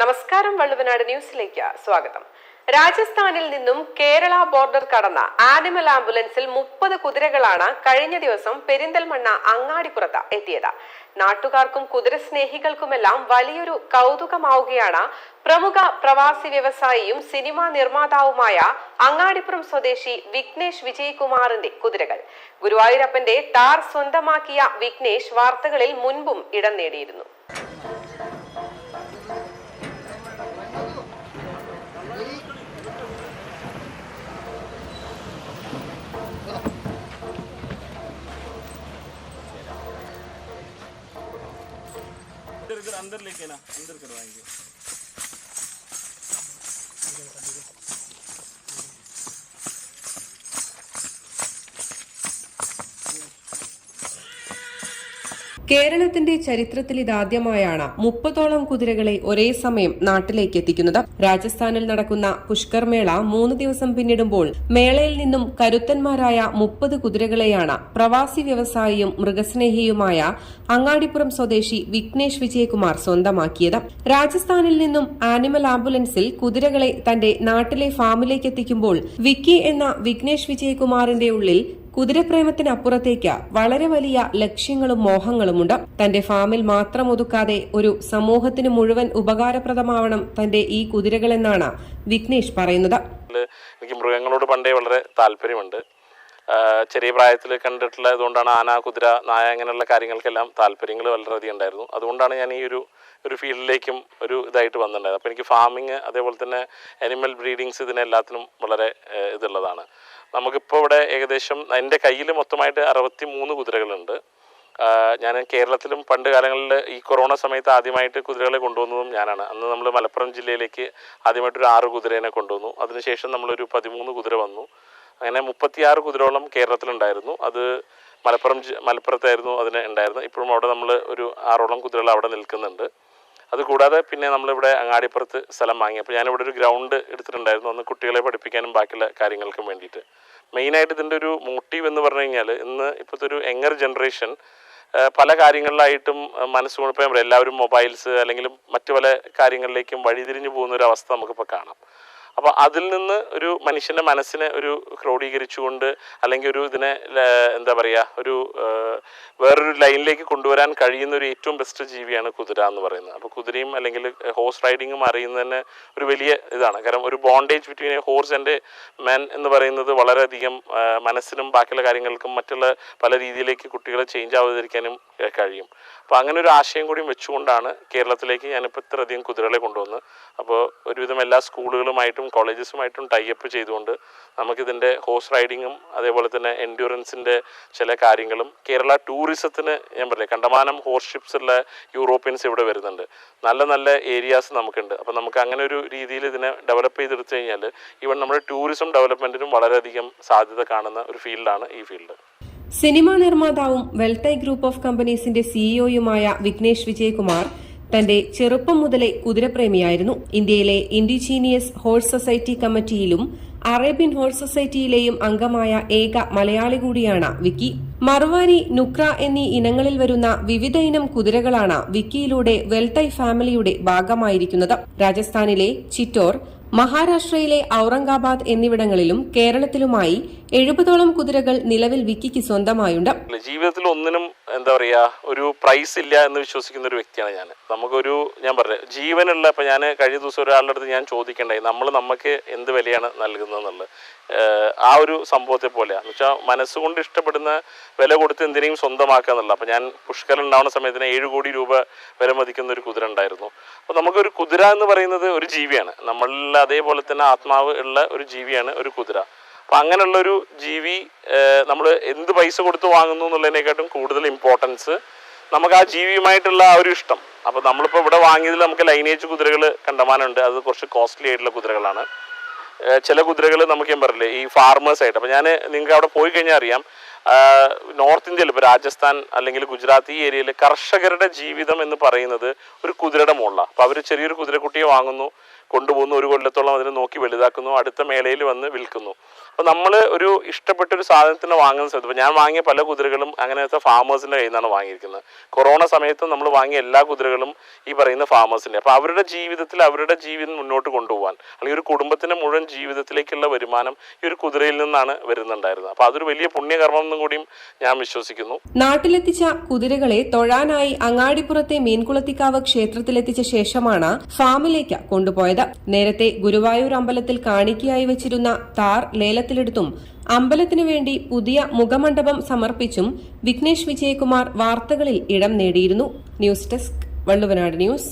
നമസ്കാരം വള്ളുവനാട് ന്യൂസിലേക്ക് സ്വാഗതം. രാജസ്ഥാനിൽ നിന്നും കേരള ബോർഡർ കടന്ന ആനിമൽ ആംബുലൻസിൽ മുപ്പത് കുതിരകളാണ് കഴിഞ്ഞ ദിവസം പെരിന്തൽമണ്ണ അങ്ങാടിപ്പുറത്ത് എത്തിയത്. നാട്ടുകാർക്കും കുതിര സ്നേഹികൾക്കുമെല്ലാം വലിയൊരു കൗതുകമാവുകയാണ് പ്രമുഖ പ്രവാസി വ്യവസായിയും സിനിമാ നിർമ്മാതാവുമായ അങ്ങാടിപ്പുറം സ്വദേശി വിഘ്നേഷ് വിജയകുമാറിന്റെ കുതിരകൾ. ഗുരുവായൂരപ്പന്റെ ടാർ സ്വന്തമാക്കിയ വിഘ്നേഷ് വാർത്തകളിൽ മുൻപും ഇടം നേടിയിരുന്നു. इधर इधर अंदर लेके ना अंदर करवाएंगे കേരളത്തിന്റെ ചരിത്രത്തിൽ ഇതാദ്യമായാണ് മുപ്പതോളം കുതിരകളെ ഒരേ സമയം നാട്ടിലേക്ക് എത്തിക്കുന്നത്. രാജസ്ഥാനിൽ നടക്കുന്ന പുഷ്കർ മേള മൂന്ന് ദിവസം പിന്നിടുമ്പോൾ മേളയിൽ നിന്നും കരുത്തന്മാരായ മുപ്പത് കുതിരകളെയാണ് പ്രവാസി വ്യവസായിയും മൃഗസ്നേഹിയുമായ അങ്ങാടിപ്പുറം സ്വദേശി വിഘ്നേഷ് വിജയകുമാർ സ്വന്തമാക്കിയത്. രാജസ്ഥാനിൽ നിന്നും ആനിമൽ ആംബുലൻസിൽ കുതിരകളെ തന്റെ നാട്ടിലെ ഫാമിലേക്ക് എത്തിക്കുമ്പോൾ വിക്കി എന്ന വിഘ്നേഷ് വിജയകുമാറിന്റെ ഉള്ളിൽ കുതിരപ്രേമത്തിനപ്പുറത്തേക്ക് വളരെ വലിയ ലക്ഷ്യങ്ങളും മോഹങ്ങളുമുണ്ട്. തന്റെ ഫാമിൽ മാത്രം ഒതുക്കാതെ ഒരു സമൂഹത്തിന് മുഴുവൻ ഉപകാരപ്രദമാവണം തന്റെ ഈ കുതിരകളെന്നാണ് വിഘ്നേഷ് പറയുന്നത്. എനിക്ക് മൃഗങ്ങളോട് പണ്ടേ വളരെ താല്പര്യമുണ്ട്. ചെറിയ പ്രായത്തിൽ കണ്ടിട്ടുള്ള ഇതുകൊണ്ടാണ് ആന കുതിര നായ അങ്ങനെയുള്ള കാര്യങ്ങൾക്കെല്ലാം താല്പര്യങ്ങൾ വളരെയധികം ഉണ്ടായിരുന്നു. അതുകൊണ്ടാണ് ഞാൻ ഈ ഒരു ഒരു ഫീൽഡിലേക്കും ഒരു ഇതായിട്ട് വന്നിട്ടുണ്ടായത് അപ്പോൾ എനിക്ക് ഫാമിങ് അതേപോലെ തന്നെ അനിമൽ ബ്രീഡിങ്സ് ഇതിനെല്ലാത്തിനും വളരെ ഇതുള്ളതാണ്. നമുക്കിപ്പോൾ ഇവിടെ ഏകദേശം എന്റെ കയ്യിൽ മൊത്തമായിട്ട് അറുപത്തി മൂന്ന് കുതിരകളുണ്ട് ഞാൻ കേരളത്തിലും പണ്ട് കാലങ്ങളിൽ ഈ കൊറോണ സമയത്ത് ആദ്യമായിട്ട് കുതിരകളെ കൊണ്ടുവന്നതും ഞാനാണ്. അന്ന് നമ്മൾ മലപ്പുറം ജില്ലയിലേക്ക് ആദ്യമായിട്ടൊരു ആറ് കുതിരേനെ കൊണ്ടുവന്നു. അതിനുശേഷം നമ്മളൊരു പതിമൂന്ന് കുതിര വന്നു. അങ്ങനെ മുപ്പത്തിയാറ് കുതിരോളം കേരളത്തിലുണ്ടായിരുന്നു. അത് മലപ്പുറം മലപ്പുറത്തായിരുന്നു അതിന് ഉണ്ടായിരുന്നത്. ഇപ്പോഴും അവിടെ നമ്മൾ ഒരു ആറോളം കുതിരകൾ അവിടെ നിൽക്കുന്നുണ്ട്. അതുകൂടാതെ പിന്നെ നമ്മളിവിടെ അങ്ങാടിപ്പുറത്ത് സ്ഥലം വാങ്ങി. അപ്പോൾ ഞാനിവിടെ ഒരു ഗ്രൗണ്ട് എടുത്തിട്ടുണ്ടായിരുന്നു. ഒന്ന് കുട്ടികളെ പഠിപ്പിക്കാനും ബാക്കിയുള്ള കാര്യങ്ങൾക്കും വേണ്ടിയിട്ട്. മെയിനായിട്ട് ഇതിന്റെ ഒരു മോട്ടീവ് എന്ന് പറഞ്ഞു കഴിഞ്ഞാൽ ഇന്ന് ഇപ്പോഴത്തെ ഒരു യങ്ങർ ജനറേഷൻ പല കാര്യങ്ങളിലായിട്ടും മനസ്സുകൊണ്ടിപ്പോൾ എല്ലാവരും മൊബൈൽസ് അല്ലെങ്കിൽ മറ്റു പല കാര്യങ്ങളിലേക്കും വഴിതിരിഞ്ഞു പോകുന്ന ഒരു അവസ്ഥ നമുക്കിപ്പോൾ കാണാം. അപ്പോൾ അതിൽ നിന്ന് ഒരു മനുഷ്യന്റെ മനസ്സിനെ ഒരു ക്രോഡീകരിച്ചുകൊണ്ട് അല്ലെങ്കിൽ ഒരു ഇതിനെ എന്താ പറയുക ഒരു വേറൊരു ലൈനിലേക്ക് കൊണ്ടുവരാൻ കഴിയുന്ന ഒരു ഏറ്റവും ബെസ്റ്റ് ജീവിയാണ് കുതിര എന്ന് പറയുന്നത്. അപ്പോൾ കുതിരയും അല്ലെങ്കിൽ ഹോഴ്സ് റൈഡിങ്ങും അറിയുന്നതന്നെ ഒരു വലിയ ഇതാണ്. കാരണം ഒരു bondage between horse and man എന്ന് പറയുന്നത് വളരെയധികം മനസ്സിനും ബാക്കിയുള്ള കാര്യങ്ങൾക്കും മറ്റുള്ള പല രീതിയിലേക്ക് കുട്ടികളെ ചേഞ്ച് ആവാതിരിക്കാനും കഴിയും. അപ്പോൾ അങ്ങനെ ഒരു ആശയം കൂടി വെച്ചുകൊണ്ടാണ് കേരളത്തിലേക്ക് ഞാനിപ്പോൾ ഇത്രയധികം കുതിരകളെ കൊണ്ടുവന്ന് അപ്പോൾ ഒരുവിധം എല്ലാ സ്കൂളുകളുമായിട്ടും കോളേജസുമായിട്ടും ടൈപ്പ് ചെയ്തുകൊണ്ട് നമുക്കിതിന്റെ ഹോഴ്സ് റൈഡിങ്ങും അതേപോലെ തന്നെ എൻഡ്യൂറൻസിന്റെ ചില കാര്യങ്ങളും കേരള ടൂറിസത്തിന് ഞാൻ പറയില്ല കണ്ടമാനം ഹോഴ്സ് ഷിപ്സുള്ള യൂറോപ്യൻസ് ഇവിടെ വരുന്നുണ്ട്. നല്ല നല്ല ഏരിയാസ് നമുക്കുണ്ട്. അപ്പോൾ നമുക്ക് അങ്ങനെ ഒരു രീതിയിൽ ഇതിനെ ഡെവലപ്പ് ചെയ്തെടുത്തു കഴിഞ്ഞാൽ ഈവൻ നമ്മുടെ ടൂറിസം ഡെവലപ്മെന്റിനും വളരെയധികം സാധ്യത കാണുന്ന ഒരു ഫീൽഡാണ് ഈ ഫീൽഡ് സിനിമാ നിർമ്മാതാവും വെൽടൈ ഗ്രൂപ്പ് ഓഫ് കമ്പനീസിന്റെ സിഇഒയുമായ വിഘ്നേഷ് വിജയകുമാർ തന്റെ ചെറുപ്പം മുതലേ കുതിരപ്രേമിയായിരുന്നു. ഇന്ത്യയിലെ ഇൻഡിജീനിയസ് ഹോഴ്സ് സൊസൈറ്റി കമ്മിറ്റിയിലും അറേബ്യൻ ഹോഴ്സ് സൊസൈറ്റിയിലെയും അംഗമായ ഏക മലയാളി കൂടിയാണ് വിക്കി. മറുവാരി നുക്ര എന്നീ ഇനങ്ങളിൽ വരുന്ന വിവിധ ഇനം കുതിരകളാണ് വിക്കിയിലൂടെ വെൽടൈ ഫാമിലിയുടെ ഭാഗമായിരിക്കുന്നത്. രാജസ്ഥാനിലെ ചിറ്റോർ മഹാരാഷ്ട്രയിലെ ഔറംഗാബാദ് എന്നിവിടങ്ങളിലും കേരളത്തിലുമായി എഴുപതോളം കുതിരകൾ നിലവിൽ വിക്കിക്ക് സ്വന്തമായുണ്ട്. ജീവിതത്തിൽ ഒന്നിനും എന്താ പറയാ ഒരു പ്രൈസ് ഇല്ല എന്ന് വിശ്വസിക്കുന്ന ഒരു വ്യക്തിയാണ് ഞാൻ. നമുക്കൊരു ഞാൻ പറഞ്ഞത് ജീവനുള്ള ഇപ്പം ഞാൻ കഴിഞ്ഞ ദിവസം ഒരാളുടെ അടുത്ത് ഞാൻ ചോദിക്കണ്ടായി നമ്മൾ നമുക്ക് എന്ത് വിലയാണ് നൽകുന്നതെന്നുള്ളത്. ആ ഒരു സംഭവത്തെ പോലെയാണ് വെച്ചാൽ മനസ്സുകൊണ്ട് ഇഷ്ടപ്പെടുന്ന വില കൊടുത്ത് എന്തിനേയും സ്വന്തമാക്കുക എന്നുള്ളത്. അപ്പം ഞാൻ പുഷ്കർ ഉണ്ടാവുന്ന സമയത്തിന് ഏഴ് കോടി രൂപ വില മതിക്കുന്ന ഒരു കുതിര ഉണ്ടായിരുന്നു. അപ്പോൾ നമുക്കൊരു കുതിര എന്ന് പറയുന്നത് ഒരു ജീവിയാണ്. നമ്മളിൽ അതേപോലെ തന്നെ ആത്മാവ് ഉള്ള ഒരു ജീവിയാണ് ഒരു കുതിര. അപ്പം അങ്ങനെയുള്ളൊരു ജീവി നമ്മൾ എന്ത് പൈസ കൊടുത്ത് വാങ്ങുന്നു എന്നുള്ളതിനെക്കാട്ടും കൂടുതൽ ഇമ്പോർട്ടൻസ് നമുക്ക് ആ ജീവിയുമായിട്ടുള്ള ആ ഒരു ഇഷ്ടം. അപ്പോൾ നമ്മളിപ്പോൾ ഇവിടെ വാങ്ങിയതിൽ നമുക്ക് ലൈനേജ് കുതിരകൾ കണ്ടമാനമുണ്ട്. അത് കുറച്ച് കോസ്റ്റ്ലി ആയിട്ടുള്ള കുതിരകളാണ്. ചില കുതിരകൾ നമുക്ക് ഞാൻ പറഞ്ഞില്ലേ ഈ ഫാർമേഴ്സ് ആയിട്ട്. അപ്പോൾ ഞാൻ നിങ്ങൾക്ക് അവിടെ പോയി കഴിഞ്ഞാൽ അറിയാം. നോർത്ത് ഇന്ത്യയിൽ ഇപ്പോൾ രാജസ്ഥാൻ അല്ലെങ്കിൽ ഗുജറാത്ത് ഈ ഏരിയയിൽ കർഷകരുടെ ജീവിതം എന്ന് പറയുന്നത് ഒരു കുതിരയുടെ മുകളിലാണ് അപ്പോൾ അവർ ചെറിയൊരു കുതിരക്കുട്ടിയെ വാങ്ങുന്നു കൊണ്ടുപോകുന്നു ഒരു കൊല്ലത്തോളം അതിനെ നോക്കി വലുതാക്കുന്നു അടുത്ത മേളയിൽ വന്ന് വിൽക്കുന്നു. അപ്പോൾ നമ്മൾ ഒരു ഇഷ്ടപ്പെട്ട ഒരു സാധനത്തിന് വാങ്ങുന്ന സമയത്ത് ഇപ്പോൾ ഞാൻ വാങ്ങിയ പല കുതിരകളും അങ്ങനത്തെ ഫാമേഴ്സിന്റെ കയ്യിൽ നിന്നാണ് വാങ്ങിയിരിക്കുന്നത്. കൊറോണ സമയത്ത് നമ്മൾ വാങ്ങിയ എല്ലാ കുതിരകളും ഈ പറയുന്ന ഫാമേഴ്സിന്റെ അപ്പോൾ അവരുടെ ജീവിതത്തിൽ അവരുടെ ജീവിതം മുന്നോട്ട് കൊണ്ടുപോകാൻ അല്ലെങ്കിൽ ഒരു കുടുംബത്തിന്റെ മുഴുവൻ ജീവിതത്തിലേക്കുള്ള വരുമാനം ഈ ഒരു കുതിരയിൽ നിന്നാണ് വരുന്നുണ്ടായിരുന്നത്. അപ്പോൾ അതൊരു വലിയ പുണ്യകർമ്മം എന്നും കൂടിയും ഞാൻ വിശ്വസിക്കുന്നു. നാട്ടിലെത്തിച്ച കുതിരകളെ തൊഴാനായി അങ്ങാടിപ്പുറത്തെ മീൻകുളത്തിക്കാവ് ക്ഷേത്രത്തിലെത്തിച്ച ശേഷമാണ് ഫാമിലേക്ക് കൊണ്ടുപോയത്. നേരത്തെ ഗുരുവായൂർ അമ്പലത്തിൽ കാണിക്കയായി വെച്ചിരുന്ന താർ ലേലത്തിലെടുത്തും അമ്പലത്തിനു വേണ്ടി പുതിയ മുഖമണ്ഡപം സമർപ്പിച്ചും വിഘ്നേഷ് വിജയകുമാർ വാർത്തകളിൽ ഇടം നേടിയിരുന്നു. News desk Valluvanad news.